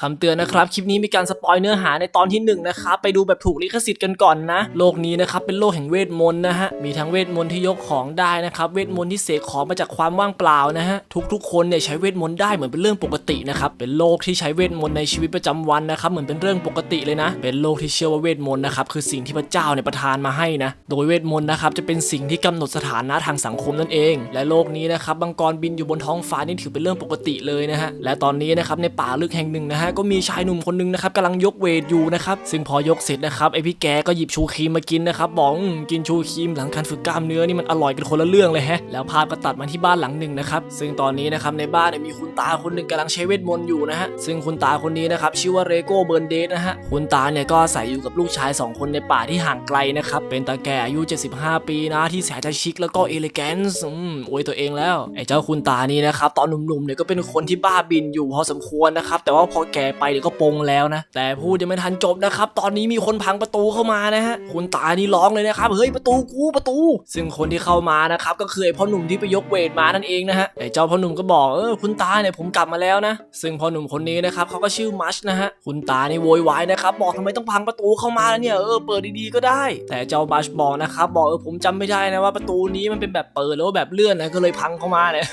คำเตือนนะครับ คลิปนี้มีการสปอยเนื้อหาในตอนที่1นงนะครับ ไปดูแบบถูกลิขสิทธิ์กันก่อนนะ โลกนี้นะครับ เป็นโลกแห่งเวทมนต์นะฮะ มีทั้งเวทมนต์ที่ยกของได้นะครับ เวทมนต์ที่เสกของมาจากความว่างเปล่านะฮะ ทุกๆ คนเนี่ยใช้เวทมนต์ได้เหมือนเป็นเรื่องปกตินะครับ เป็นโลกที่ใช้เวทมนต์ในชีวิตประจำวันนะครับ เหมือนเป็นเรื่องปกติเลยนะ เป็นโลกที่เชื่อว่าเวทมนต์นะครับ คือสิ่งที่พระเจ้าเนี่ยประทานมาให้นะ โดยเวทมนต์นะครับ จะเป็นสิ่งที่กำหนดสถานะทางสังคมนั่นเอง และโลกนี้นะครับ บังกรบินอยู่บนท้องฟ้านี่ถือเป็นเรื่องปกติเลยนะฮะ และตอนนี้นะครับในป่าลึกแห่งหนึ่งนะฮะก็มีชายหนุ่มคนหนึงนะครับกำลังยกเวทอยู่นะครับซึ่งพอยกเสร็จนะครับไอพี่แกก็หยิบชูครีมมากินนะครับบอกอืมกินชูครีมหลังการฝึกกล้ามเนื้อนี่มันอร่อยกันคนละเรื่องเลยฮะแล้วภาพก็ตัดมาที่บ้านหลังหนึ่งนะครับซึ่งตอนนี้นะครับในบ้านเนี่ยมีคุณตาคนหนึ่งกำลังใช้เวทมนต์อยู่นะฮะซึ่งคุณตาคนนี้นะครับชื่อว่าเรโก้เบิร์นเดสนะฮะคุณตาเนี่ยก็อาศัยอยู่กับลูกชายสองคนในป่าที่ห่างไกลนะครับเป็นตาแก่อายุ 75 ปีนะที่แสนจะชิคแล้วก็เอเลแกนส์อือวยตัวเองแล้วไอ้เจ้าคุณตานี่นะครับตอนหนุ่มๆเนี่ยก็เป็นคนที่บ้าบินอยู่พอสมควรนะครับแต่ว่าพอแแก่ไปเดี๋ยวก็ปงแล้วนะ แต่พูดยังไม่ทันจบนะครับ ตอนนี้มีคนพังประตูเข้ามานะฮะคุณตานี่ร้องเลยนะครับ เฮ้ยประตูกูประตู ซึ่งคนที่เข้ามานะครับก็คือไอ้พ่อหนุ่มที่ไปยกเวทมานั่นเองนะฮะไอ้เจ้าพ่อหนุ่มก็บอกเออคุณตาเนี่ยผมกลับมาแล้วนะ ซึ่งพ่อหนุ่มคนนี้นะครับเขาก็ชื่อมัชนะฮะคุณตานี่โวยวายนะครับบอกทำไมต้องพังประตูเข้ามาแล้วเนี่ยเออเปิดดีๆก็ได้ แต่เจ้ามัชบอกนะครับบอกเออผมจำไม่ได้นะว่าประตูนี้มันเป็นแบบเปิดหรือว่าแบบเลื่อนนะก็เลยพังเข้ามาเนี่ย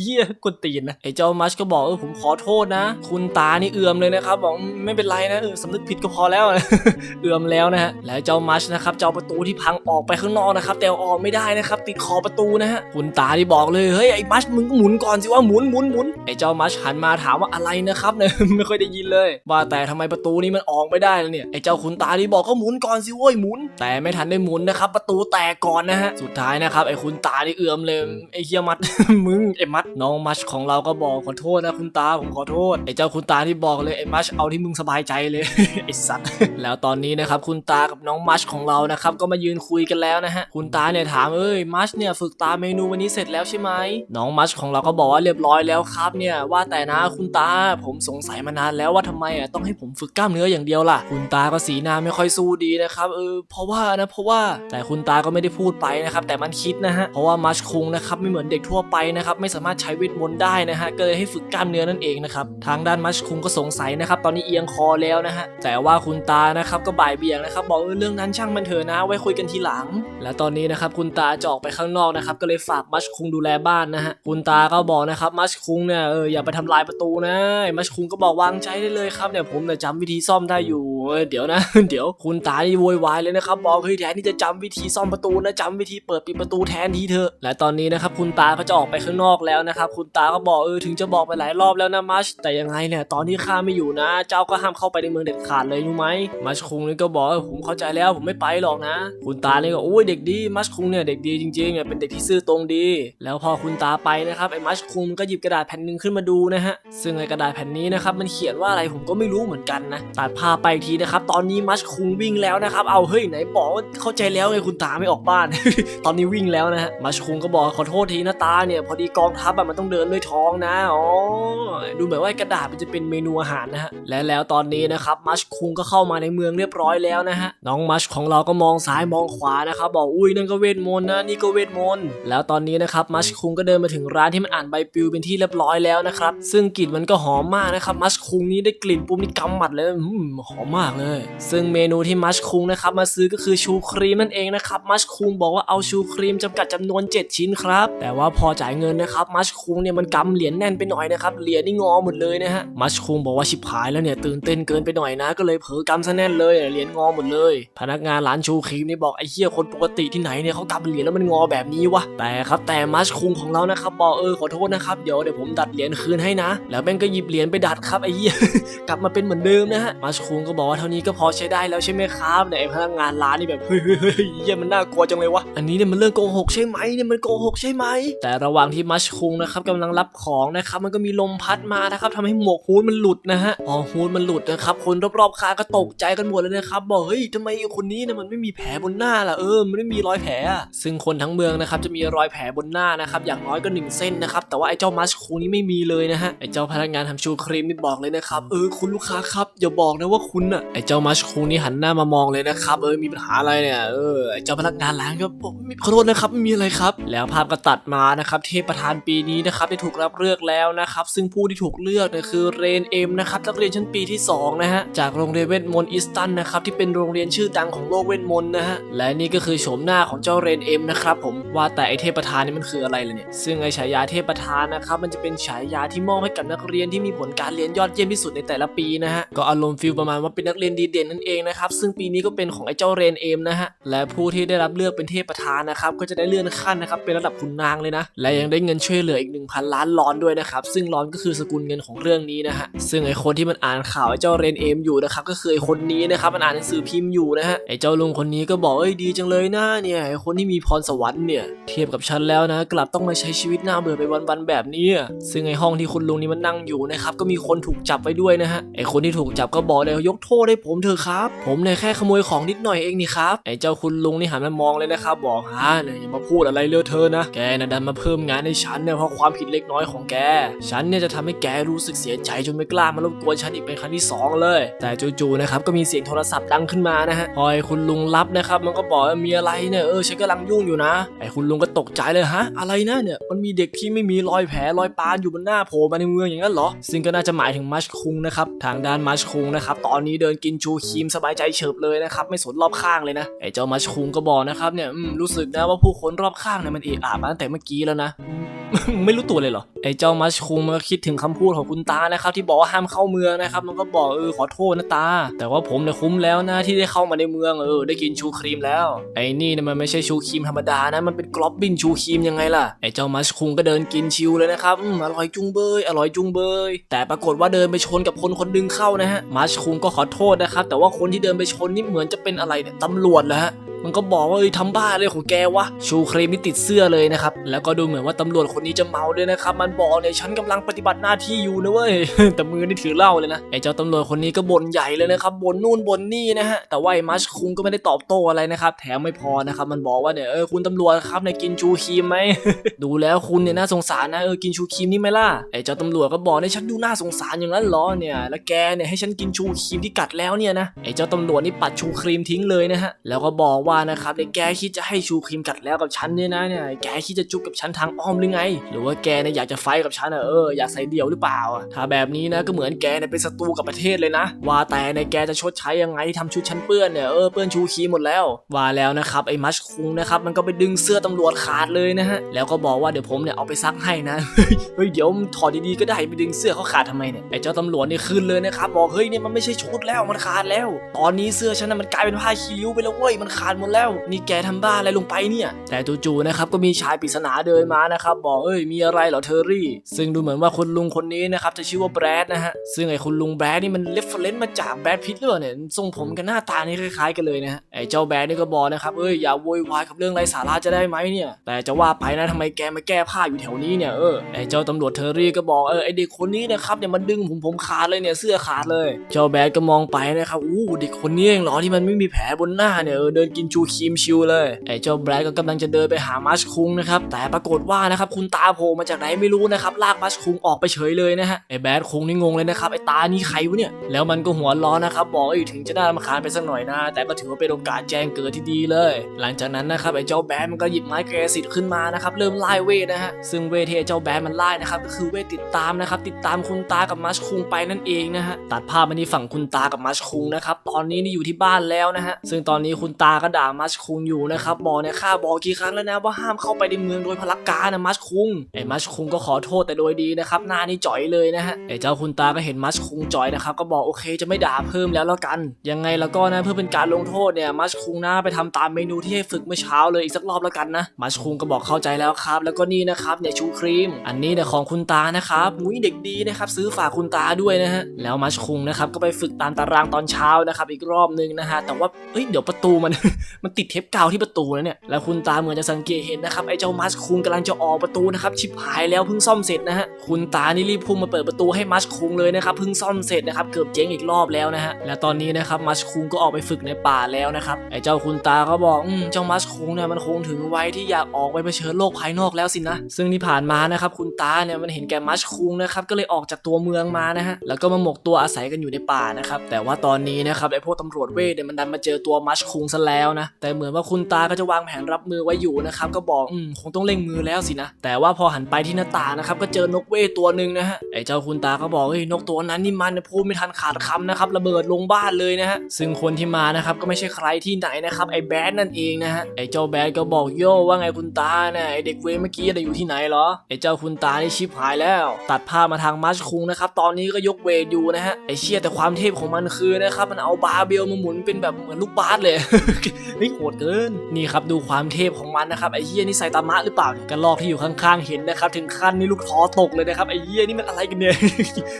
เยี่ยกวนตีนนะไอ้เจ้ามัชก็บอกเออผมขอโทษนะ คุณตานี่เอือมเลยนะครับบอกไม่เป็นไรนะเออสำนึกผิดก็พอแล้วเอือมแล้วนะฮะแล้วเจ้ามัชนะครับเจ้าประตูที่พังออกไปข้างนอกนะครับแต่ออกไม่ได้นะครับติดขอบประตูนะฮะคุณตาที่บอกเลยเฮ้ยไอ้มัชมึงก็หมุนก่อนสิว่าหมุนหมุนหมุนไอ้เจ้ามัชหันมาถามว่าอะไรนะครับเนี่ยไม่ค่อยได้ยินเลย ว่าแต่ทำไมประตูนี้มันออกไม่ได้ล่ะเนี่ยไอ้เจ้าคุณตาที่บอกก็หมุนก่อนสิเว้ยหมุน แต่ไม่ทันได้หมุนนะครับประตูแตกก่อนนะฮะสุดท้ายนะครับไอ้คุณตาที่เอือมเลยไอ้เฮียมัดมึงไอ้มัดน้องมัชของเราก็บอกขอโทษนะคุณตาผมขอโทษไอ้เจ้าคุณตาที่บอกเลยไอ้มัชเอาที่มึงสบายใจเลยไอ้สัตว์แล้วตอนนี้นะครับคุณตากับน้องมัชของเรานะครับก็มายืนคุยกันแล้วนะฮะคุณตาเนี่ยถามเอ้ยมัชเนี่ยฝึกตามเมนูวันนี้เสร็จแล้วใช่ไหมน้องมัชของเราก็บอกว่าเรียบร้อยแล้วครับเนี่ยว่าแต่นะคุณตาผมสงสัยมานานแล้วว่าทำไมอะต้องให้ผมฝึกกล้ามเนื้ออย่างเดียวล่ะ คุณตาก็สีหน้าไม่ค่อยสู้ดีนะครับเออเพราะว่านะเพราะว่าแต่คุณตาก็ไม่ได้พูดไปนะครับแต่มันคิดนะฮะเพราะว่ามัชคุงนะครับไม่เหมือนเด็กทั่วไปนะครับไม่สามารถใช้เวทมนต์ได้นะฮะก็เลยให้ฝึกกล้ามเนื้อนั่นเองนะครับทางด้านมัชคุงก็สงสัยนะครับตอนนี้เอียงคอแล้วนะฮะแต่ว่าคุณตานะครับก็บ่ายเบี่ยงนะครับบอกเออเรื่องนั้นช่างมันเถอะนะ ไว้คุยกันทีหลัง และตอนนี้นะครับคุณตาจะออกไปข้างนอกนะครับก็เลยฝากมัชคุงดูแลบ้านนะฮะคุณตาก็บอกนะครับมัชคุงเนี่ยเอออย่าไปทำลายประตูนะมัชคุงก็บอกวางใจได้เลยครับเนี่ยผมเนี่ยจำวิธีซ่อมได้อยู่เออเดี๋ยวนะ เดี๋ยวคุณตานี่โวยวายเลยนะครับบอกเฮ้ยแทนที่จะจำวิธีซ่อมประตูนะจำวิธีเปิดปิดประตูแทนทีเถอะและตอนนี้นะครับคุณตาก็จะออกไปข้างนอกแล้วนะครับคุณตาก็บอกเออถึงจะบอกไปหลายรอบแล้วนะมัชแต่ยังไงเนี่ยตอนที่ข้าไม่อยู่นะ เจ้าก็ห้ามเข้าไปในเมืองเด็ดขาดเลยรู้ไหมมัชคุงนี่ก็บอกผมเข้าใจแล้วผมไม่ไปหรอกนะ คุณตาเนี่ก็โอ้ยเด็กดีมัชคุงเนี่ยเด็กดีจริงๆเนี่ยเป็นเด็กที่ซื่อตรงดี แล้วพอคุณตาไปนะครับไอ้มัชคุงก็หยิบกระดาษแผ่นหนึ่งขึ้นมาดูนะฮะซึ่งไอ้กระดาษแผ่นนี้นะครับมันเขียนว่าอะไรผมก็ไม่รู้เหมือนกันนะตัดภาพไปทีนะครับตอนนี้มัชคุงวิ่งแล้วนะครับเอาเฮ้ยไหนบอกว่าเข้าใจแล้วไงคุณตาไม่ออกบ้าน ตอนนี้วิ่งแล้วนะฮะมัชคุงก็บอกขอโทษทีนะตาเนี่ยพอดีกองทัพมันต้องเดินด้วยท้องนะอ๋อดูเหมือนว่ากระดาษมันจะเป็นเมนูอาหารนะฮะและแล้วตอนนี้นะครับมัชคุงก็เข้ามาในเมืองเรียบร้อยแล้วนะฮะน้องมัชของเราก็มองซ้ายมองขวานะครับบอกอุ้ยนั่นก็เวทมนต์นะนี่ก็เวทมนต์แล้วตอนนี้นะครับมัชคุงก็เดินมาถึงร้านที่มันอ่านใบปลิวเป็นที่เรียบร้อยแล้วนะครับซึ่งกลิ่นมันก็หอมมากนะครับมัชคุงนี้ได้กลิ่นปุ๊บนี่กำหมัดเลยหอมมากเลย ซึ่งเมนูที่มัชคุงนะครับมาซื้อก็คือชูครีมนั่นเองนะครับมัชคุงบอกว่าเอาชูครีมจำกัดจำนวน 7 ชิ้นครับแต่ว่าพอจ่ายเงินนะครับมัชคุงเนี่ยมันกำเหรียญแน่นไปหน่อยนะครับเหรียญนี่งอหมดเลยนะฮะมัชคุงบอกว่าชิบหายแล้วเนี่ยตื่นเต้นเกินไปหน่อยนะ ก็เลยเผลอกำซะแน่นเลยเหรียญงอหมดเลย พนักงานร้านชูครีมนี่บอกไอ้เหี้ยคนปกติที่ไหนเนี่ยเขากำเหรียญแล้วมันงอแบบนี้วะแต่ครับแต่มัชคุงของเรานะครับบอกเออขอโทษนะครับเดี๋ยวเดี๋ยวผมดัดเหรียญคืนให้นะ แล้วแม่งก็หยิบเหรียญไปดัดครับไอ้เหี้ยกลับมาเป็นเหมือนเดิมนะฮะมัชคุงก็บอกว่าเท่านี้ก็พอใช้ได้แล้วใช่ไหมครับแต่ไอ้พนักงานร้านนี่แบบเฮ้ยเฮ้ยเฮ้ยเหี้ยมันน่ากลัวจังเลยวะอันนี้เนี่ยมันเรื่องโกหกใช่ไหมเนี่ยมันโกหกใช่ไหมแต่ระหว่างที่มัชคุงนะครับกำลังรับของนะครับมันก็มีลมพัดมานะครับทำให้หมวกฮูดมันหลุดนะฮะพอฮูดมันหลุดนะครับคนรอบๆข้างก็ตกใจกันหมดเลยนะครับบอกเฮ้ยทำไมคนนี้เนี่ยมันไม่มีแผลบนหน้าล่ะเออมันไม่มีรอยแผล ซึ่งคนทั้งเมืองนะครับจะมีรอยแผลบนหน้านะครับอย่างน้อยก็หนึ่งเส้นนะครับแต่ว่าไอ้เจ้ามัชคุงนี่ไม่มีเลยนะฮะไอ้เจ้าพนักงานทำชูครีมนี่บอกเลยนะครับเออคุณลูกค้าครับอย่าบอกนะว่าคุณอะไอ้เจ้ามัชคุงนี่หันหน้ามามองเลยนะครับเออมีปัญหาอะไรเนี่ยเออไอ้เจ้าพนักงานร้านก็บอกไม่ขอโทษนะครับไม่มีอะไรครับ แล้วภาพก็ตัดมานะครับเทพประธานปีนี้นะครับได้ถูกรับเลือกแล้วนะครับซึ่งผู้ที่ถูกเลือกเนี่ยคือเรนเอ็มนะครับนักเรียนชั้นปีที่สองนะฮะจากโรงเรียนเวทมนต์อีสตันนะครับที่เป็นโรงเรียนชื่อดังของโลกเวทมนต์นะฮะและนี่ก็คือโฉมหน้าของเจ้าเรนเอ็มนะครับผมว่าแต่ไอเทพประธานนี่มันคืออะไรล่ะเนี่ยซึ่งไอฉายาเทพประธานนะครับมันจะเป็นฉายาที่มอบให้กับนักเรียนที่มีผลการเรียนยอดเยี่ยมที่สุดในแต่ละปีนะฮะก็อารมณ์ฟิลประมาณว่าเป็นนักเรียนดีเด่นนั่นเองนะครับซึ่งปีนี้ก็เป็นของไอเจ้าเรนเอ็มนะฮะและผู้ที่ได้รับเลือกเป็นเทพประธานนะครับก็จะได้เลื่อนขั้นนะครับเป็นระดับขุนนางเลยนะและยังได้เงินช่วยเหลืออีก 1,000 ล้านลอนด้วยนะครับซึ่งลอนก็คือสกุลเงินของเรื่องนี้นะฮะซึ่งไอคนที่มันอ่านข่าวไอเจ้าเรนเอ็มอยู่นะครับก็คือไอคนนี้นะครับมันอ่านหนังสือพิมพ์อยู่นะฮะไอเจ้าลุงคนนี้ก็บอกเอ้ยดีจังเลยนะเนี่ยไอคนที่มีพรสวรรค์เนี่ยเทียบกับฉันแล้วนะ กลับต้องมาใช้ชีวิตหน้าเบื่อไปวันๆแบบนี้ซึ่งไอห้องที่คุณลุงนี่มันนั่งอยู่นะครับก็มีคนถูกจับไว้ด้วยนะฮะไอคนที่ถูกจับก็บอกเลยยกโทษให้ผมเถอะครับ ผมเนี่ยแค่ขโมยของนิดหน่อยเองนี่ครับไอเจ้าคุณลุงนี่หันมามองเลยนะครับบอกฮะเนี่ยอย่ามาพูดอะไรเลอะเทอะนะแกนะดันมาเพิ่มงานให้ฉันเนี่ยเพราะความผิดเล็กน้อยของแก ฉันเนี่ยจะทำให้แกรู้สึกเสียใจจนไม่กล้ามารบกวนฉันอีกเป็นครั้งที่สองเลย แต่จู่ๆนะครับก็มีเสียงโทรศัพท์ดังขึ้นมานะฮะพอไอคุณลุงรับนะครับ มันก็บอกว่ามีอะไรเนี่ยเออฉันกำลังยุ่งอยู่นะไอคุณลุงก็ตกใจเลยฮะอะไรนะเนี่ยมันมีเด็กที่ไม่มีรอยแผลรอยปานอยู่บนหน้าโผล่มาในเมืองอย่างนั้นเหรอซึ่งก็น่าจะหมายถึงมัชคุงนะครับทางด้านมัชคุงนะครับตอนนี้เดินกินชูครีมสบายใจเฉิบเลยนะครับไม่สนรอบข้างเลยนะไอเจ้ามัชคุงก็บอกนะครับเนี่ยอืมรู้สึกนะว่าผู้คนรอบข้างเนี่ยมันเอะอะมาตั้งแต่เมื่อกี้แล้วนะ ไม่รู้ตัวเลยเหรอ ไอ้เจ้ามัชคุงมันก็คิดถึงคำพูดของคุณตานะครับ ที่บอกว่าห้ามเข้าเมืองนะครับ มันก็บอกเออขอโทษนะตา แต่ว่าผมเนี่ยคุ้มแล้วนะที่ได้เข้ามาในเมืองเออได้กินชูครีมแล้ว ไอ้นี่เนี่ยมันไม่ใช่ชูครีมธรรมดานะ มันเป็นกรอบบินชูครีมยังไงล่ะ ไอ้เจ้ามัชคุงก็เดินกินชิวเลยนะครับอืมอร่อยจุงเบย อร่อยจุงเบย แต่ปรากฏว่าเดินไปชนกับคนคนหนึงเข้านะฮะ มัชคุงก็ขอโทษนะครับ แต่ว่าคนที่เดินไปชนนี่เหมือนจะเป็นอะไรเนี่ยตำรวจแล้วฮะ มันก็บอกว่าเอ้ยทำบ้าอะไรของแกวะชูเครมนี่ติดเสื้อเลยนะครับแล้วก็ดูเหมือนว่าตำรวจคนนี้จะเมาด้วยนะครับมันบอกเนี่ยฉันกำลังปฏิบัติหน้าที่อยู่นะเว้ยแต่มือนี่ถือเหล้าเลยนะไอ้เจ้าตำรวจคนนี้ก็บ่นใหญ่เลยนะครับบ่นนู่นบ่นนี่นะฮะแต่ว่าไอ้มัชคุงก็ไม่ได้ตอบโต้อะไรนะครับแถมไม่พอนะครับมันบอกว่าเนี่ยเออคุณตำรวจครับเนี่ยกินชูครีมไหมดูแล้วคุณเนี่ยน่าสงสารนะเออกินชูครีมนี่ไหมล่ะไอ้เจ้าตำรวจก็บอกเนี่ยฉันดูน่าสงสารอย่างนั้นหรอเนี่ยแล้วแกเนี่ยให้ฉันกินชูครีมที่กัดแล้วเนี่ยนะไอ้เจ้าตำรวจนี่ปัดชูครีมทิ้งเลยนะฮะแล้วก็บอกว่านะครับเนี่ยแกคิดจะให้ชูครีมกัดแล้วกับฉันเนี่ยนะเนี่ยแกคิดจะจุ๊บกับฉันทางอ้อมหรือไง หรือว่าแกเนี่ยอยากจะไฟกับฉันอะเอออยากใส่เดี่ยวหรือเปล่าอะถ้าแบบนี้นะก็เหมือนแกเนี่ยเป็นศัตรูกับประเทศเลยนะ ว่าแต่ในแกจะชดใช้ยังไงที่ทำชุดฉันเปื้อนเนี่ยเออเปื้อนชูครีมหมดแล้ว ว่าแล้วนะครับไอ้มัชคุงนะครับมันก็ไปดึงเสื้อตำรวจขาดเลยนะฮะแล้วก็บอกว่าเดี๋ยวผมเนี่ยเอาไปซักให้นะเฮ้ยเดี๋ยวมึงถอดดีๆก็ได้ไปดึงเสื้อเขาขาดทำไมเนี่ยไอ้เจ้าตำรวจนี่ขึ้นเลยนะครับบอกเฮ้ยเนี่ยมันไม่ใช่ชุดแล้วมันขาดแล้ว ตอนนี้เสื้อฉันน่ะมันกลายเป็นผ้าคีริ้วไปแล้วเว้ยมันขาดหมดแล้ว นี่แกทำบ้าอะไรลงไปเนี่ย แต่จู่ๆนะครับก็มีชายปริศนาเดินมานะครับบอกเอ้ยมีอะไรเหรอเทอรี่ ซึ่งดูเหมือนว่าคุณลุงคนนี้นะครับจะชื่อว่าแบรดนะฮะซึ่งไอ้คุณลุงแบรดนี่มันเรฟเฟรนซ์มาจากแบรดพิตหรือเล่าเนี่ยทรงผมกับหน้าตานี่คล้ายๆกันเลยนะฮะไอ้เจ้าแบรดนี่ก็บอกนะครับเอ้ยอย่าโวยวายกับเรื่องไร้สาระจะได้ไหมเนี่ย แต่จะว่าไปนะทำไมแกมาแก้ผ้าอยู่แถวนี้เนี่ยเออไอ้เจ้าตำรวจเทอรี่ก็บอกเออไอ้เด็กคนนี้นะครับเนี่ยมันดึงผมผมขาดเลยเนี่ยเสื้อขาดเลย เจ้าแบรดก็มองไปนะครับอู้เด็กคนนี้เองเหรอที่มันไม่มีแผลบนหน้าเนี่ยเออเดินกินชูครีมชิวเลยไอ้เจ้าแบดก็กำลังจะเดินไปหามัชคุงนะครับแต่ปรากฏว่านะครับคุณตาโผล่มาจากไหนไม่รู้นะครับลากมัชคุงออกไปเฉยเลยนะฮะไอ้แบดคุงนี่งงเลยนะครับไอ้ตานี่ใครวะเนี่ยแล้วมันก็หัวร้อนนะครับบอกเอ้ยถึงจะน่ารำคาญไปสักหน่อยนะแต่ก็ถือว่าเป็นโอกาสแจ้งเกิดที่ดีเลย หลังจากนั้นนะครับไอ้เจ้าแบดมันก็หยิบไม้กายสิทธิ์ขึ้นมานะครับเริ่มไล่เวทนะฮะซึ่งเวทที่ไอ้เจ้าแบดมันไล่นะครับก็คือเวทติดตามนะครับติดตามคุณตากับมัชคุงไปนั่นเองนะฮะตัดภาพมาที่ฝั่งคุณตากับมัชคุงนะครับตอนนี้นี่อยู่ที่บ้านแล้วนะฮะซึ่งตอนนี้คุณตาก็ด่ามัชคุงอยู่นะครับบอกเนี่ยข้าบอกกี่ครั้งแล้วนะว่าห้ามเข้าไปในเมืองโดยพลักการนะมัชคุงไอ้มัชคุงก็ขอโทษแต่โดยดีนะครับหน้านี่จ่อยเลยนะฮะไอ้เจ้าคุณตาก็เห็นมัชคุงจ่อยนะครับก็บอกโอเคจะไม่ด่าเพิ่มแล้วแล้วกัน ยังไงแล้วก็นะเพื่อเป็นการลงโทษเนี่ยมัชคุงน่าไปทำตามเมนูที่ให้ฝึกเมื่อเช้าเลยอีกสักรอบแล้วกันนะมัชคุงก็บอกเข้าใจแล้วครับ แล้วก็นี่นะครับเนี่ยชูครีม อันนี้เนี่ยของคุณตานะครับมุ้ยเด็กดีนะครับซื้อฝากคุณตาด้วยนะฮะแล้วมัชคุงนะครับก็ไปฝึกตามตารางตอนเช้านะครับอีกรอบนึงนะฮะแต่ว่าเอ้ยเดี๋ยวประตูมันมันติดเทปกาวที่ประตูแล้วเนี่ย แล้วคุณตาเหมือนจะสังเกตเห็นนะครับไอ้เจ้ามัชคุงกำลังจะออกประตูนะครับชิบหายแล้วเพิ่งซ่อมเสร็จนะฮะคุณตานี่รีบพุ่งมาเปิดประตูให้มัชคุงเลยนะครับเพิ่งซ่อมเสร็จนะครับเกือบเจ๊งอีกรอบแล้วนะฮะและตอนนี้นะครับมัชคุงก็ออกไปฝึกในป่าแล้วนะครับไอ้เจ้าคุณตาก็บอกอืมเจ้ามัชคุงเนี่ยมันคงถึงวัยที่อยากออกไปเผชิญโลกภายนอกแล้วสินะซึ่งที่ผ่านมานะครับคุณตาเนี่ยมันเห็นแก่มัชคุงนะครับก็เลยออกจากตัวเมืองมานะฮะแล้วก็มาหมกตัวอาศัยกันอยู่ในป่านะครับแต่ว่าตอนนี้นะครับไอ้พวกตำรวจเวทเนี่ยมันดันมาเจอตัวมัชคุงซะแล้วนะ แต่เหมือนว่าคุณตาก็จะวางแผนรับมือไว้อยู่นะครับ ก็บอกอืมคงต้องเร่งมือแล้วสินะ แต่ว่าพอหันไปที่หน้าต่างนะครับ ก็เจอนกเว้ตัวหนึ่งนะฮะ ไอ้เจ้าคุณตาก็บอกเฮ้ยนกตัวนั้นนี่มันพูดไม่ทันขาดคำนะครับ ระเบิดลงบ้านเลยนะฮะ ซึ่งคนที่มานะครับก็ไม่ใช่ใครที่ไหนนะครับ ไอ้แบดนั่นเองนะฮะ ไอ้เจ้าแบดก็บอกโย่ว่าไงคุณตาเนี่ยไอ้เด็กเวรเมื่อกี้น่ะอยู่ที่ไหนเหรอ ไอ้เจ้าคุณตานี่ชิบหายแล้ว ตัดภาพมาทางมัชคุงนะครับ ตอนนี้ก็ยกเวทอยู่นะฮะ ไอ้เชี่ยแต่ความเทพของมันคือนะครับ มันเอาบาเบลมาหมุนเป็นแบบเหมือนลูกบาสเลยเฮ้ยโหดเกิน นี่ครับดูความเทพของมันนะครับไอ้เหี้ยนี่ไซตามะหรือเปล่าเนี่ยกระลอกที่อยู่ข้างๆเห็นนะครับถึงขั้นนี่ลูกท้อตกเลยนะครับไอ้เหี้ยนี่มันอะไรกันเนี่ย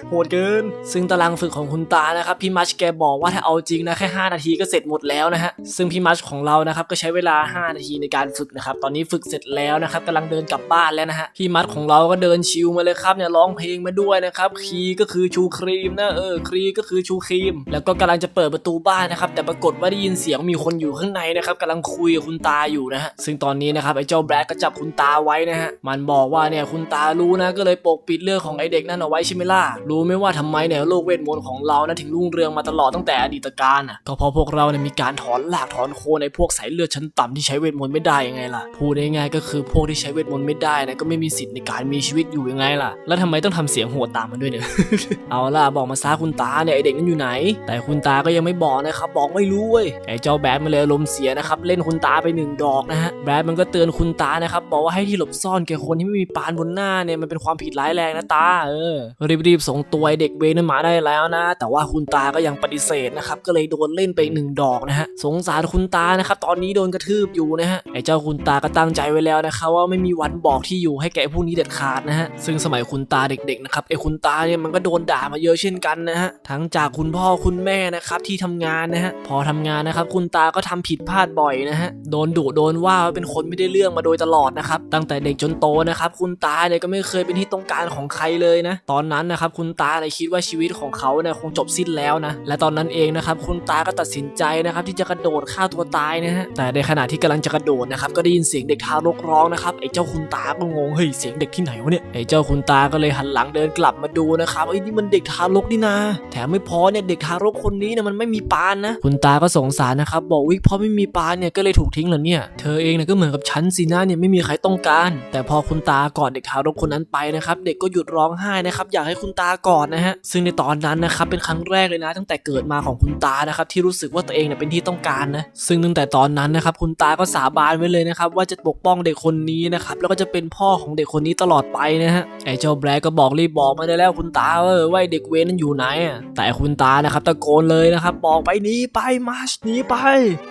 โหดเกิน ซึ่งตารางฝึกของคุณตานะครับพี่มัชแกบอกว่าถ้าเอาจริงนะแค่ 5 นาทีก็เสร็จหมดแล้วนะฮะซึ่งพี่มัชของเรานะครับก็ใช้เวลา 5 นาทีในการฝึกนะครับตอนนี้ฝึกเสร็จแล้วนะครับกำลังเดินกลับบ้านแล้วนะฮะพี่มัชของเราก็เดินชิลมาเลยครับเนี่ยร้องเพลงมาด้วยนะครับคีก็คือชูครีมนะเออครีก็คือชูครีม แล้วก็กำลังจะเปิดประตูบ้านนะครับแต่ปรากฏว่าได้ยินเสียงมีคนอยู่ข้างในนะครับกำลังคุยกับคุณตาอยู่นะฮะซึ่งตอนนี้นะครับไอ้เจ้าแบล็กก็จับคุณตาไว้นะฮะมันบอกว่าเนี่ยคุณตารู้นะก็เลยปกปิดเรื่องของไอ้เด็กนั่นเอาไว้ใช่ไหมล่ะรู้ไหมว่าทำไมเนี่ยโลกเวทมนต์ของเรานะถึงรุ่งเรืองมาตลอดตั้งแต่อดีตการอะก็เพราะพวกเราเนี่ยมีการถอนหลากถอนโคนในพวกสายเลือดชั้นต่ำที่ใช้เวทมนต์ไม่ได้ยังไงล่ะพูดง่ายๆก็คือพวกที่ใช้เวทมนต์ไม่ได้นะก็ไม่มีสิทธิ์ในการมีชีวิตอยู่ยังไงล่ะ แล้วทำไมต้องทำเสียงโหดตามมันด้วยเนี่ยเอาล่ะบอกมาซาคุณตาเนี่ยไอเด็กนั้นอยู่ไหน แต่คุณตาก็ยังไม่บอกนะครับบอกไม่รู้เว้ยไอเจ้าแบดมันเลยอารมณ์เสียนะครับ เล่นคุณตาไปหนึ่งดอกนะฮะแบดมันก็เตือนคุณตานะครับบอกว่าให้ที่หลบซ่อนแก่คนที่ไม่มีปานบนหน้าเนี่ยมันเป็นความผิดร้ายแรงนะตาเออรีบๆส่งตัวไอเด็กเวนั้นมาได้แล้วนะ แต่ว่าคุณตาก็ยังปฏิเสธนะครับก็เลยโดนเล่นไปหนึ่งดอกนะฮะสงสารคุณตานะครับตอนนี้โดนกระทืบอยู่นะฮะไอ้เจ้าคุณตาก็ตั้งใจไว้แล้วนะครับว่าไม่มีวันบอกที่อยู่ให้แก่พวกนี้เด็ดขาดนะฮะซึ่งสมัยคุณตาเด็กๆนะครับไอ้คุณตาเนี่ยมันก็โดนด่ามาเยอะเช่นกันนะฮะทั้งจากคุณพ่อคุณแม่นะครับที่ทำงานนะฮะพอทำงานนะครับคุณตาก็ทำผิดพลาดบ่อยนะฮะ โดนดุโดนว่าว่าเป็นคนไม่ได้เรื่องมาโดยตลอดนะครับ ตั้งแต่เด็กจนโตนะครับ คุณตาเนี่ยก็ไม่เคยเป็นที่ต้องการของใครเลยนะ ตอนนั้นนะครับคุณตาเนี่ยคิดว่าชีวิตของเขาเนี่ยคงจบสิ้นแล้วนะ และตอนนั้นเองนะครับคุณตาก็ตัดสินใจนะครับที่จะกระโดดฆ่าตัวตายนะฮะ แต่ในขณะที่กำลังจะกระโดดนะครับก็ได้ยินเสียงเด็กทารกร้องนะครับไอ้เจ้าคุณตาก็งงเฮ้ยเสียงเด็กที่ไหนวะเนี่ยไอ้เจ้าคุณตาก็เลยหันหลังเดินกลับมาดูนะครับไอ้นี่มันเด็กทารกนี่นะแถมไม่พอเนี่ยเด็กทารกคนนี้เนี่ยมันไม่มีปานนะ คุณตาก็สงสารนะครับบอกวิพราะไม่มีปานเนี่ยก็เลยถูกทิ้งเหรอเนี่ย เธอเองเนี่ยก็เหมือนกับฉันสินะเนี่ยไม่มีใครต้องการ แต่พอคุณตากอดเด็กทารกคนนั้นไปนะครับเด็กก็หยุดร้องไห้นะครับอยากให้คุณตากอดนะฮะซึ่งในตอนนั้นนะครับเป็นครั้งแรกเลยนะ ตั้งแต่เกิดมาของคุณตานะครับที่รู้สึกว่าตัวเองเนี่ยเป็นที่ต้องการนะซึ่งตั้งแต่ตอนนั้นนะครับคุณตาก็สาบานไว้เลยนะครับว่าจะปกป้องเด็กคนนี้นะครับแล้วก็จะเป็นพ่อของเด็กคนนี้ตลอดไปนะฮะไอ้เจ้าแบล็กก็บอกรีบบอกมาได้แล้วคุณตาเออว่าเด็กเวรนั้นอยู่ไหนแต่คุณตานะครับตะโกนเลยนะครับบอกไปหนีไปมาร์ชหนีไป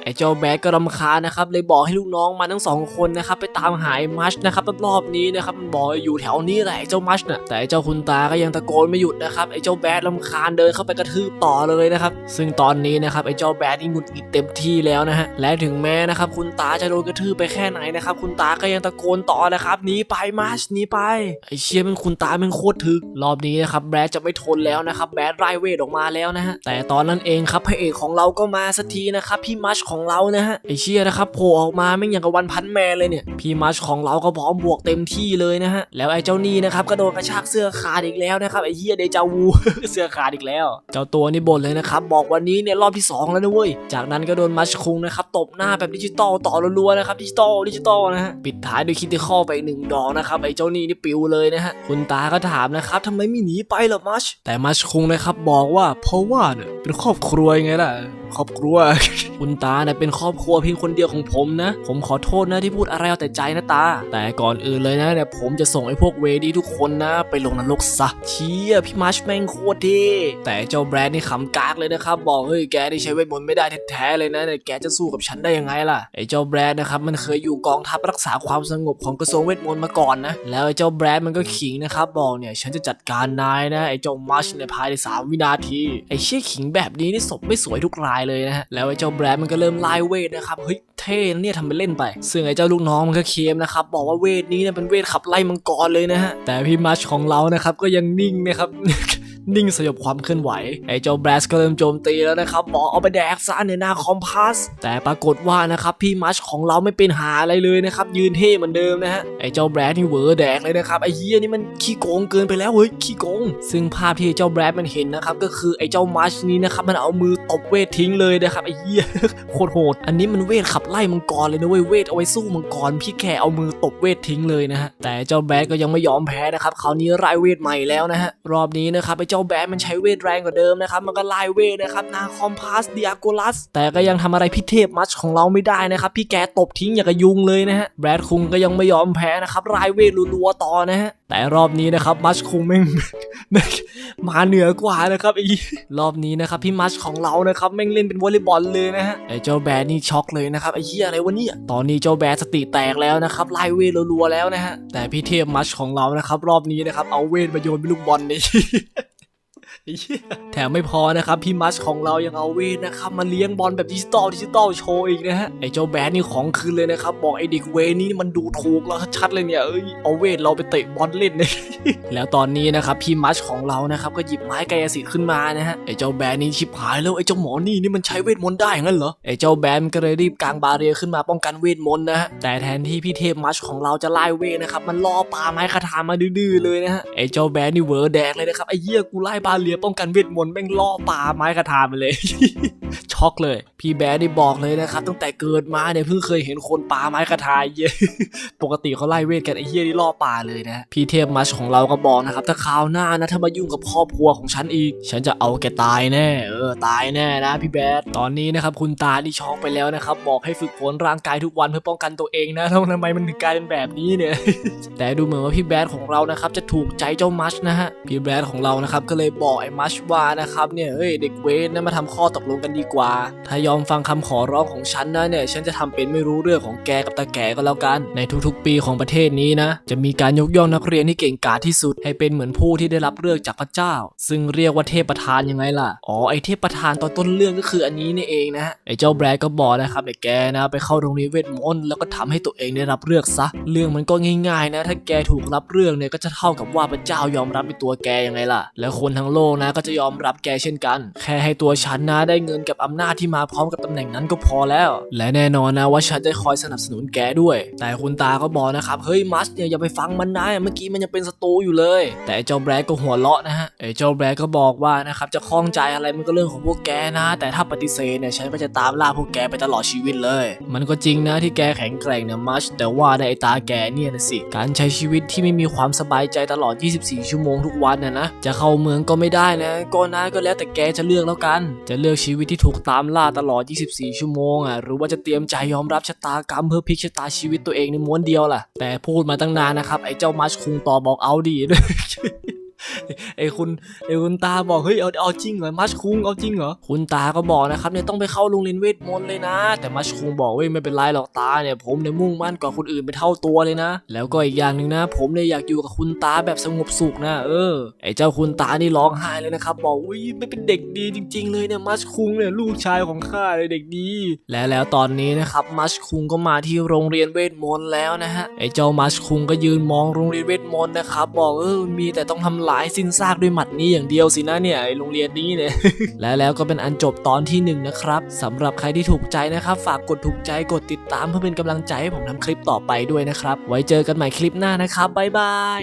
ไอ้เจ้าแบล็กก็รำคาญนะครับเลยบอกให้ลูกน้องมาทั้งสองคนนะครับไปตามหาไอ้มัชนะครับรอบๆนี้นะครับมันบอกอยู่แถวนี้แหละไอ้เจ้ามัชน่ะแต่เจ้าคุณตาก็ยังตะโกนไม่หยุดนะครับไอ้เจ้าแบดรำคาญเดินเข้าไปกระทืบต่อเลยนะครับซึ่งตอนนี้นะครับไอ้เจ้าแบดนี่หงุดหงิดเต็มที่แล้วนะฮะและถึงแม้นะครับคุณตาจะโดนกระทืบไปแค่ไหนนะครับคุณตาก็ยังตะโกนต่อนะครับหนีไปมัชหนีไปไอ้เชี่ยเป็นคุณตาเป็นโคตรถึกรอบนี้นะครับแบดจะไม่ทนแล้วนะครับแบดไล่เวทออกมาแล้วนะฮะแต่ตอนนั้นเองครับพระเอกของเราก็มาสักทีนะครับพี่มัชของเรานะฮะไอเชี่ยนะครับโผล่ออกมาไม่งอย่างกับวันพันแมนเลยเนี่ยพี่มัชของเราก็พร้อมบวกเต็มที่เลยนะฮะแล้วไอเจ้านี่นะครับก็โดนกระชากเสื้อขาดอีกแล้วนะครับไอเฮียเดจาวูเสื้อขาดอีกแล้ว เจ้าตัวนี่บ่นเลยนะครับบอกวันนี้เนี่ยรอบที่สองแล้วนะเว้ยจากนั้นก็โดนมัชคุงนะครับตบหน้าแบบดิจิตอลต่อรัวๆนะครับดิจิตอลดิจิตอลนะฮะปิดท้ายด้วยคิดที่ข้อไปอีกหนึ่งดอกนะครับไอเจ้านี่นี่ปิวเลยนะฮะคุณตาก็ถามนะครับทำไมไม่หนีไปล่ะมัชแต่มัชคุงนะครับบอกว่าเพราะว่าเนี่ยเป็นครอบครัวไงล่ะครอบครัว คุณตาเนี่ยเป็นครอบครัวเพียงคนเดียวของผมนะ ผมขอโทษนะที่พูดอะไรเอาแต่ใจนะตา แต่ก่อนอื่นเลยนะเนี่ยผมจะส่งไอ้พวกเวดี้ทุกคนนะ ไปลงนรกซะเชี่ยพี่มาร์ชแม่งโคตรเท่แต่เจ้าแบรนด์นี่ขำกากเลยนะครับ บอกเฮ้ยแกที่ใช้เวทมนต์ไม่ได้แท้ๆเลยนะเนี่ยแกจะสู้กับฉันได้ยังไงล่ะไอ้เจ้าแบรนด์นะครับมันเคยอยู่กองทัพรักษาความสงบของกระทรวงเวทมนต์มาก่อนนะแล้วไอ้เจ้าแบรนด์มันก็ขิงนะครับบอกเนี่ยฉันจะจัดการนายนะไอ้เจ้ามาร์ชในภายในสามวินาทีไอ้เชี่ยขิงแบบนี้นี่ศพไม่สวยทุกรายเลยนะฮะแล้วไอ้เจ้าแบรนด์มันก็เริ่มไล่เวทนะครับเฮ้ยเท่นะเนี่ยทำไปเล่นไป ซึ่งไอ้เจ้าลูกน้องมันก็เคมนะครับบอกว่าเวทนี้เนี่ยเป็นเวทขับไล่มังกรเลยนะฮะแต่พี่มัชของเรานะครับก็ยังนิ่งนะครับ นิ่งสยบความเคลื่อนไหว ไอ้เจ้าแบรสก็เริ่มโจมตีแล้วนะครับบอกเอาไปแดกซะในหน้าคอมพัส แต่ปรากฏว่านะครับพี่มัชของเราไม่เป็นหาอะไรเลยนะครับยืนเท่เหมือนเดิมนะฮะไอ้เจ้าแบรดนี่เหวอแดกเลยนะครับไอ้เฮียนี่มันขี้โกงเกินไปแล้วเฮ้ยขี้โกง ซึ่งภาพที่เจ้าแบรดมันเห็นนะครับก็คือไอ้เจ้ามัชนี้นะครับมันเอามือตบเวททิ้งเลยนะครับไอ้เฮียโคตรโหด อันนี้มันเวทขับไล่มังกรเลยนะเว้ยเวทเอาไว้สู้มังกรพี่แค่เอามือตบเวททิ้งเลยนะฮะแต่เจ้าแบดก็ยังไม่ยอมแพ้นะครับคราวนี้ไล่เวทใหม่แล้วนะฮะรอบนี้นะครับไอ้เจ้าแบดมันใช้เวทแรงกว่าเดิมนะครับมันก็ไล่เวทนะครับนาคอมพาสเดียโกลัสแต่ก็ยังทำอะไรพี่เทพมัชของเราไม่ได้นะครับพี่แกตบทิ้งอย่างกับยุงเลยนะฮะแบดคุงก็ยังไม่ยอมแพ้นะครับไล่เวทรัวๆต่อนะฮะแต่รอบนี้นะครับมัชคุงแม่งมาเหนือกว่านะครับอ้รอบนี้นะครับพี่มัชของเรานะครับแม่งเล่นเป็นวอลเลย์บอลเลยนะฮะไอ้เจ้าแบดนี่ช็อกเลยนะครับไอ้เหี้ยอะไรวะเนี่ยตอนนี้เจ้าแบดสติแตกแล้วนะครับไล่เวทรัวๆแล้วนะฮะแต่พี่เทพมัชของเรานะครับรอบนี้นะครับเอาเวทมาโยนเป็นลูกบอลนี่ไอ้เหี้ย แถมไม่พอนะครับ พี่มัชของเรายังเอาเวทนะครับ มาเลี้ยงบอลแบบดิจิตอลดิจิตอลโชว์อีกนะฮะ ไอ้เจ้าแบดนี่ของคืนเลยนะครับ บอกไอ้เด็กเวรนี่มันดูถูกเราชัดๆเลยเนี่ย เอ้ยเอาเวทเราไปเตะบอลเล่นเนี่ยแล้วตอนนี้นะครับพี่มัชของเรานะครับก็หยิบไม้กายสิทธิ์ขึ้นมานะฮะไอ้เจ้าแบนนี่ชิบหายแล้วไอ้เจ้าหมอนี่นี่มันใช้เวทมนต์ได้งั้นเหรอไอ้เจ้าแบนมันก็เลยรีบกางบาเรียขึ้นมาป้องกันเวทมนต์นะฮะแต่แทนที่พี่เทพมัชของเราจะไล่เวทนะครับมันล่อปาไม้คาถามาดื้อๆเลยนะฮะไอ้เจ้าแบนนี่เวอร์แดกเลยนะครับไอ้เหี้ยกูไล่บาเรียป้องกันเวทมนต์แม่งล่อปาไม้คาถาไปเลย ช็อกเลย พี่แบนนี่บอกเลยนะครับตั้งแต่เกิดมาเนี่ยเพิ่งเคยเห็นคนปาไม้คาถาเยอะปกติเขาไล่เวทกันไอ้เหี้ยนี่ล่อป่าเลยนะพี่เทพมัชของเราก็บอกนะครับถ้าคราวหน้านะถ้ามายุ่งกับครอบครัวของฉันอีก ฉันจะเอาแกตายแน่เออตายแน่นะพี่แบดตอนนี้นะครับคุณตาที่ช็อกไปแล้วนะครับบอกให้ฝึกฝนร่างกายทุกวันเพื่อป้องกันตัวเองนะแล้วทำไมมันถึงกลายเป็นแบบนี้เนี่ยแต่ดูเหมือนว่าพี่แบดของเรานะครับจะถูกใจเจ้ามัชนะฮะพี่แบดของเรานะครับก็เลยบอกไอ้มัชวานะครับเนี่ยเอ้ยเด็กเวนนะมาทำข้อตกลงกันดีกว่า ถ้ายอมฟังคำขอร้องของฉันนะเนี่ยฉันจะทำเป็นไม่รู้เรื่องของแกกับตาแกก็แล้วกัน ในทุกๆ ปีของประเทศนี้นะ จะมีการยกย่องนักเรียนที่เก่งกาจที่สุด ให้เป็นเหมือนผู้ที่ได้รับเลือกจากพระเจ้า ซึ่งเรียกว่าเทพประธานยังไงล่ะอ๋อไอเทพประธานตอนต้นเรื่องก็คืออันนี้นี่เองนะไอเจ้าแบรดก็บอกนะครับไอแกนะไปเข้าโรงเรียนเวทมนต์แล้วก็ทำให้ตัวเองได้รับเลือกซะ เรื่องมันก็ง่ายๆนะ ถ้าแกถูกรับเลือกเนี่ยก็จะเท่ากับว่าพระเจ้ายอมรับในตัวแกยังไงล่ะ แล้วคนทั้งโลกนะก็จะยอมรับแกเช่นกัน แค่ให้ตัวฉันนะได้เงินกับอำนาจที่มาพร้อมกับตำแหน่งนั้นก็พอแล้ว และแน่นอนนะว่าฉันจะคอยสนับสนุนแกด้วย แต่คุณตาก็บอกนะครับเฮ้ยมัสเนี่ยอย่าไปฟังมันนะเมื่อกี้มันยังเป็นศัตรูอยู่เลย แต่เจ้าแบรดก็หัวเราะนะฮะไอ้เจ้าแบรดก็บอกว่านะครับจะคล้องใจอะไรมันก็เรื่องของพวกแกนะ แต่ถ้าปฏิเสธเนี่ยฉันก็จะตามล่าพวกแกไปตลอดชีวิตเลย มันก็จริงนะที่แกแข็งแกร่งเนี่ยมัชแต่ว่าในไอ้ตาแกเนี่ยนะสิการใช้ชีวิตที่ไม่มีความสบายใจตลอด 24 ชั่วโมงทุกวันนะนะจะเข้าเมืองก็ไม่ได้ได้นะก็นะก็แล้วแต่แกจะเลือกแล้วกัน จะเลือกชีวิตที่ถูกตามล่าตลอด 24 ชั่วโมงอะหรือว่าจะเตรียมใจยอมรับชะตากรรมเพื่อพลิกชะตาชีวิตตัวเองในม้วนเดียวล่ะ แต่พูดมาตั้งนานนะครับไอ้เจ้ามัชคุงต่อบอกเอาดีด้วย ไอ้คุณไอ้คุณตาบอกเฮ้ยเอาเอาจริงเหรอมัชคุงเอาจริงเหรอคุณตาก็บอกนะครับเนี่ยต้องไปเข้าโรงเรียนเวทมนต์เลยนะ แต่มัชคุงบอกเว้ยไม่เป็นไรหรอกตาเนี่ยผมเนี่ยมุ่งมั่นกว่าคนอื่นไปเท่าตัวเลยนะ แล้วก็อีกอย่างหนึ่งนะ ผมเนี่ยอยากอยู่กับคุณตาแบบสงบสุขนะเออไอ้เจ้าคุณตานี่ร้องไห้เลยนะครับบอกอุ้ยไม่เป็นเด็กดีจริง ๆ เลยเนี่ยมัชคุงเนี่ยลูกชายของข้าเลยเด็กดีและแล้วตอนนี้นะครับมัชคุงก็มาที่โรงเรียนเวทมนต์แล้วนะฮะไอ้เจ้ามัชคุงก็ยืนมองโรงเรียนเวทมนต์นะครับบอกเออมีแต่ต้องทำลายสิ้นซากด้วยหมัดนี้อย่างเดียวสินะเนี่ยโรงเรียนนี้เนี่ยและแล้วก็เป็นอันจบตอนที่หนึ่งนะครับสำหรับใครที่ถูกใจนะครับ ฝากกดถูกใจกดติดตามเพื่อเป็นกำลังใจให้ผมทำคลิปต่อไปด้วยนะครับ ไว้เจอกันใหม่คลิปหน้านะครับบ๊ายบาย